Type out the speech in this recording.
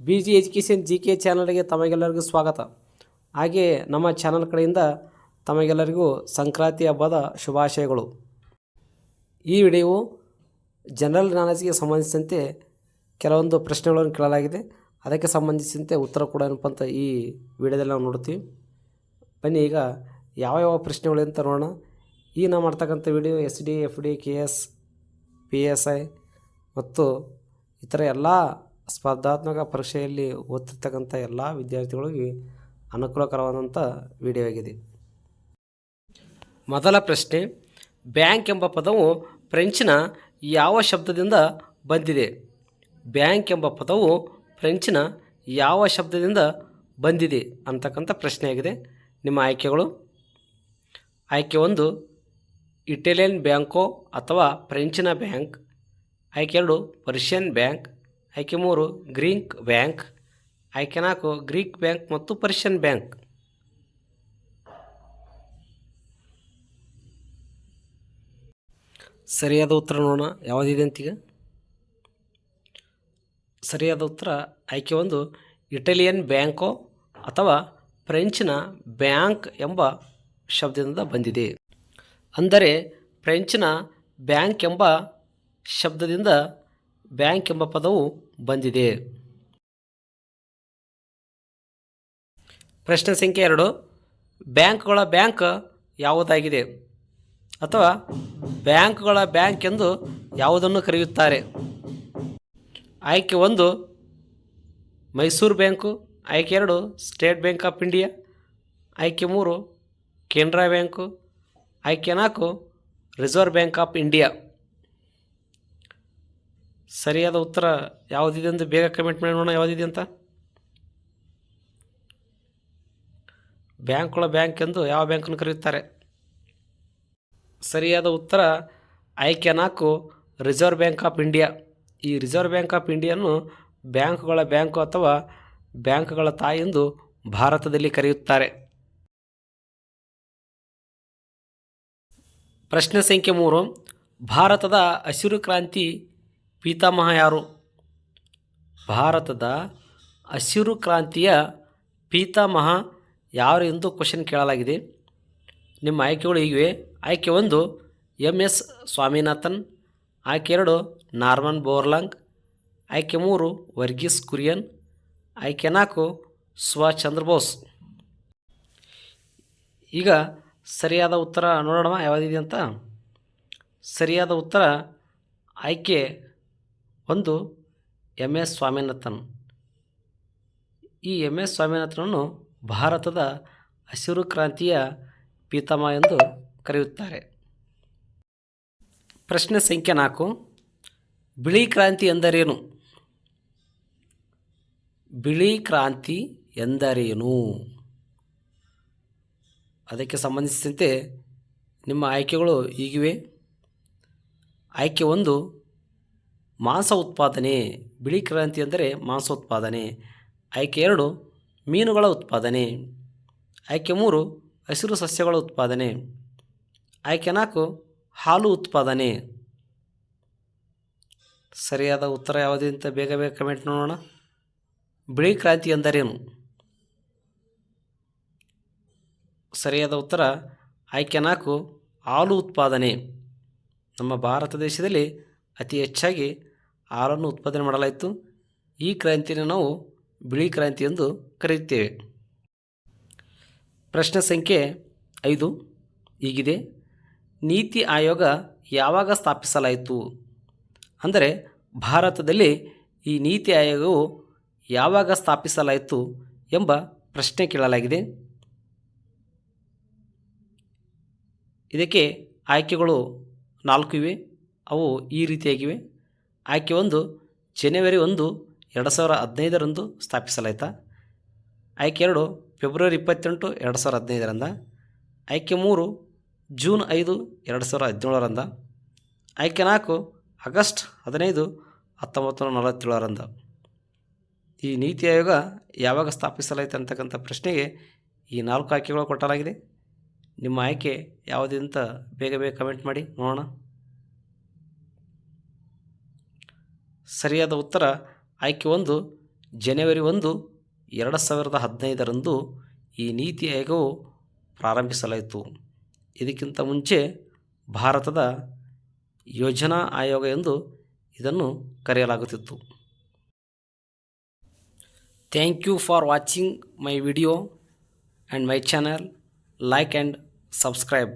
B G education G K ಚಾನಲ್ಗೆ ತಮಗೆಲ್ಲರಿಗೂ ಸ್ವಾಗತ. ಹಾಗೆ ನಮ್ಮ ಚಾನಲ್ ಕಡೆಯಿಂದ ತಮಗೆಲ್ಲರಿಗೂ ಸಂಕ್ರಾಂತಿ ಹಬ್ಬದ ಶುಭಾಶಯಗಳು. ಈ ವಿಡಿಯೋವು ಜನರಲ್ ನಾಲೆಜ್ಗೆ ಸಂಬಂಧಿಸಿದಂತೆ ಕೆಲವೊಂದು ಪ್ರಶ್ನೆಗಳನ್ನು ಕೇಳಲಾಗಿದೆ. ಅದಕ್ಕೆ ಸಂಬಂಧಿಸಿದಂತೆ ಉತ್ತರ ಕೂಡ ಏನಪ್ಪ ಈ ವಿಡಿಯೋದಲ್ಲಿ ನಾವು ನೋಡ್ತೀವಿ ಬನ್ನಿ ಈಗ ಯಾವ ಯಾವ ಪ್ರಶ್ನೆಗಳು ಅಂತ ನೋಡೋಣ. ಈ ನಾವು ಮಾಡ್ತಕ್ಕಂಥ video S D, F D, K S, P S I ಮತ್ತು ಇತರ ಎಲ್ಲ ಸ್ಪರ್ಧಾತ್ಮಕ ಪರೀಕ್ಷೆಯಲ್ಲಿ ಓದ್ತಿರ್ತಕ್ಕಂಥ ಎಲ್ಲ ವಿದ್ಯಾರ್ಥಿಗಳಿಗೆ ಅನುಕೂಲಕರವಾದಂಥ ವಿಡಿಯೋ ಆಗಿದೆ ಮೊದಲ ಪ್ರಶ್ನೆ, ಬ್ಯಾಂಕ್ ಎಂಬ ಪದವು ಫ್ರೆಂಚ್ನ ಯಾವ ಶಬ್ದದಿಂದ ಬಂದಿದೆ? ಬ್ಯಾಂಕ್ ಎಂಬ ಪದವು ಫ್ರೆಂಚ್ನ ಯಾವ ಶಬ್ದದಿಂದ ಬಂದಿದೆ ಅಂತಕ್ಕಂಥ ಪ್ರಶ್ನೆಯಾಗಿದೆ. ನಿಮ್ಮ ಆಯ್ಕೆಗಳು? ಆಯ್ಕೆ ಒಂದು, ಇಟಾಲಿಯನ್ ಬ್ಯಾಂಕೋ ಅಥವಾ ಫ್ರೆಂಚಿನ ಬ್ಯಾಂಕ್? ಆಯ್ಕೆ ಎರಡು, ಪರ್ಷಿಯನ್ ಬ್ಯಾಂಕ್? ಆಯ್ಕೆ ಮೂರು ಗ್ರೀಕ್ ಬ್ಯಾಂಕ್, ಆಯ್ಕೆ ನಾಲ್ಕು ಗ್ರೀಕ್ ಬ್ಯಾಂಕ್ ಮತ್ತು ಪರ್ಷಿಯನ್ ಬ್ಯಾಂಕ್. ಸರಿಯಾದ ಉತ್ತರ ನೋಡೋಣ. ಯಾವುದಿದೆ ಅಂತೀಗ? ಸರಿಯಾದ ಉತ್ತರ ಆಯ್ಕೆ ಒಂದು ಇಟಾಲಿಯನ್ ಬ್ಯಾಂಕೋ ಅಥವಾ ಫ್ರೆಂಚ್ನ ಬ್ಯಾಂಕ್ ಎಂಬ ಶಬ್ದದಿಂದ ಬಂದಿದೆ. ಅಂದರೆ ಫ್ರೆಂಚ್ನ ಬ್ಯಾಂಕ್ ಎಂಬ ಶಬ್ದದಿಂದ ಬ್ಯಾಂಕ್ ಎಂಬ ಪದವು ಬಂದಿದೆ. ಪ್ರಶ್ನೆ ಸಂಖ್ಯೆ ಎರಡು. ಬ್ಯಾಂಕ್ಗಳ ಬ್ಯಾಂಕ್ ಯಾವುದಾಗಿದೆ? ಅಥವಾ ಬ್ಯಾಂಕ್ಗಳ ಬ್ಯಾಂಕ್ ಎಂದು ಯಾವುದನ್ನು ಕರೆಯುತ್ತಾರೆ? ಆಯ್ಕೆ ಒಂದು, ಮೈಸೂರು ಬ್ಯಾಂಕು. ಆಯ್ಕೆ ಎರಡು, ಸ್ಟೇಟ್ ಬ್ಯಾಂಕ್ ಆಫ್ ಇಂಡಿಯಾ. ಆಯ್ಕೆ ಮೂರು, ಕೆನರಾ ಬ್ಯಾಂಕು. ಆಯ್ಕೆ ನಾಲ್ಕು, ರಿಸರ್ವ್ ಬ್ಯಾಂಕ್ ಆಫ್ ಇಂಡಿಯಾ. ಸರಿಯಾದ ಉತ್ತರ ಯಾವುದಿದೆ ಎಂದು ಬೇಗ ಕಮೆಂಟ್ ಮಾಡಿ ನೋಡೋಣ ಯಾವುದಿದೆ ಅಂತ. ಬ್ಯಾಂಕ್ಗಳ ಬ್ಯಾಂಕ್ ಎಂದು ಯಾವ ಬ್ಯಾಂಕನ್ನು ಕರೆಯುತ್ತಾರೆ? ಸರಿಯಾದ ಉತ್ತರ ಆಯ್ಕೆ ನಾಲ್ಕು ರಿಸರ್ವ್ ಬ್ಯಾಂಕ್ ಆಫ್ ಇಂಡಿಯಾ. ಈ ರಿಸರ್ವ್ ಬ್ಯಾಂಕ್ ಆಫ್ ಇಂಡಿಯನ್ನು ಬ್ಯಾಂಕ್ಗಳ ಬ್ಯಾಂಕು ಅಥವಾ ಬ್ಯಾಂಕ್ಗಳ ತಾಯಿ ಎಂದು ಭಾರತದಲ್ಲಿ ಕರೆಯುತ್ತಾರೆ. ಪ್ರಶ್ನೆ ಸಂಖ್ಯೆ ಮೂರು, ಭಾರತದ ಹಸಿರು ಕ್ರಾಂತಿ ಪೀತಾಮಹ ಯಾರು? ಭಾರತದ ಹಸಿರು ಕ್ರಾಂತಿಯ ಪಿತಾಮಹ ಯಾರು ಎಂದು ಕ್ವಶನ್ ಕೇಳಲಾಗಿದೆ. ನಿಮ್ಮ ಆಯ್ಕೆಗಳು ಹೀಗಿವೆ. ಆಯ್ಕೆ ಒಂದು ಎಂ ಎಸ್ ಸ್ವಾಮಿನಾಥನ್. ಆಯ್ಕೆ ಎರಡು, ನಾರ್ಮನ್ ಬೋರ್ಲಾಂಗ್. ಆಯ್ಕೆ ಮೂರು, ವರ್ಗೀಸ್ ಕುರಿಯನ್. ಆಯ್ಕೆ ನಾಲ್ಕು ಸುಭಾಷ್ ಬೋಸ್. ಈಗ ಸರಿಯಾದ ಉತ್ತರ ನೋಡೋಣ ಯಾವುದಿದೆ ಅಂತ? ಸರಿಯಾದ ಉತ್ತರ ಆಯ್ಕೆ ಒಂದು ಎಂ ಎಸ್ ಸ್ವಾಮಿನಾಥನ್. ಈ ಎಂ ಎಸ್ ಸ್ವಾಮಿನಾಥನನ್ನು ಭಾರತದ ಹಸಿರು ಕ್ರಾಂತಿಯ ಪೀತಮ ಎಂದು ಕರೆಯುತ್ತಾರೆ. ಪ್ರಶ್ನೆ ಸಂಖ್ಯೆ ನಾಲ್ಕು. ಬಿಳಿ ಕ್ರಾಂತಿ ಎಂದರೇನು? ಬಿಳಿ ಕ್ರಾಂತಿ ಎಂದರೇನು? ಅದಕ್ಕೆ ಸಂಬಂಧಿಸಿದಂತೆ ನಿಮ್ಮ ಆಯ್ಕೆಗಳು ಈಗಿವೆ. ಆಯ್ಕೆ ಒಂದು ಮಾಂಸ ಉತ್ಪಾದನೆ, ಬಿಳಿ ಕ್ರಾಂತಿ ಅಂದರೆ ಮಾಂಸ ಉತ್ಪಾದನೆ ಆಯ್ಕೆ ಎರಡು, ಮೀನುಗಳ ಉತ್ಪಾದನೆ, ಆಯ್ಕೆ ಮೂರು, ಹಸಿರು ಸಸ್ಯಗಳ ಉತ್ಪಾದನೆ, ಆಯ್ಕೆ ನಾಲ್ಕು, ಹಾಲು ಉತ್ಪಾದನೆ. ಸರಿಯಾದ ಉತ್ತರ ಯಾವುದೇ ಅಂತ ಬೇಗ ಬೇಗ ಕಮೆಂಟ್ ನೋಡೋಣ. ಬಿಳಿ ಕ್ರಾಂತಿ ಎಂದರೇನು? ಸರಿಯಾದ ಉತ್ತರ, ಆಯ್ಕೆ ನಾಲ್ಕು, ಹಾಲು ಉತ್ಪಾದನೆ. ನಮ್ಮ ಭಾರತ ದೇಶದಲ್ಲಿ ಅತಿ ಹೆಚ್ಚಾಗಿ ಹಾಲನ್ನು ಉತ್ಪಾದನೆ ಮಾಡಲಾಯಿತು. ಈ ಕ್ರಾಂತಿಯನ್ನು ನಾವು ಬಿಳಿ ಕ್ರಾಂತಿ ಎಂದು ಕರೆಯುತ್ತೇವೆ. ಪ್ರಶ್ನೆ ಸಂಖ್ಯೆ ಐದು. ಈಗಿದೆ ನೀತಿ ಆಯೋಗ ಯಾವಾಗ ಸ್ಥಾಪಿಸಲಾಯಿತು? ಅಂದರೆ ಭಾರತದಲ್ಲಿ ಈ ನೀತಿ ಆಯೋಗವು ಯಾವಾಗ ಸ್ಥಾಪಿಸಲಾಯಿತು ಎಂಬ ಪ್ರಶ್ನೆ ಕೇಳಲಾಗಿದೆ. ಇದಕ್ಕೆ ಆಯ್ಕೆಗಳು ನಾಲ್ಕು ಇವೆ. ಅವು ಈ ರೀತಿಯಾಗಿವೆ. ಆಯ್ಕೆ ಒಂದು, ಜನವರಿ ಒಂದು, ಎರಡು ಸಾವಿರ ಹದಿನೈದರಂದು ಸ್ಥಾಪಿಸಲಾಯಿತ? ಆಯ್ಕೆ ಎರಡು, ಫೆಬ್ರವರಿ ಇಪ್ಪತ್ತೆಂಟು, ಎರಡು ಸಾವಿರ ಹದಿನೈದರಿಂದ? ಆಯ್ಕೆ ಮೂರು, ಜೂನ್ ಐದು, ಎರಡು ಸಾವಿರ ಹದಿನೇಳರಿಂದ? ಆಯ್ಕೆ ನಾಲ್ಕು, ಆಗಸ್ಟ್ ಹದಿನೈದು, ಹತ್ತೊಂಬತ್ತು ನೂರ ನಲವತ್ತೇಳರಿಂದ? ಈ ನೀತಿ ಆಯೋಗ ಯಾವಾಗ ಸ್ಥಾಪಿಸಲಾಯಿತು ಅಂತಕ್ಕಂಥ ಪ್ರಶ್ನೆಗೆ ಈ ನಾಲ್ಕು ಆಯ್ಕೆಗಳು ಕೊಟ್ಟಲಾಗಿದೆ. ನಿಮ್ಮ ಆಯ್ಕೆ ಯಾವುದಿಂತ ಬೇಗ ಬೇಗ ಕಮೆಂಟ್ ಮಾಡಿ, ನೋಡೋಣ. ಸರಿಯಾದ ಉತ್ತರ ಆಯ್ಕೆ ಒಂದು, ಜನವರಿ ಒಂದು, ಎರಡು ಸಾವಿರದ ಹದಿನೈದರಂದು ಈ ನೀತಿ ಆಯೋಗವು ಪ್ರಾರಂಭಿಸಲಾಯಿತು. ಇದಕ್ಕಿಂತ ಮುಂಚೆ ಭಾರತದ ಯೋಜನಾ ಆಯೋಗ ಎಂದು ಇದನ್ನು ಕರೆಯಲಾಗುತ್ತಿತ್ತು. Thank you for watching my video and my channel. Like and subscribe.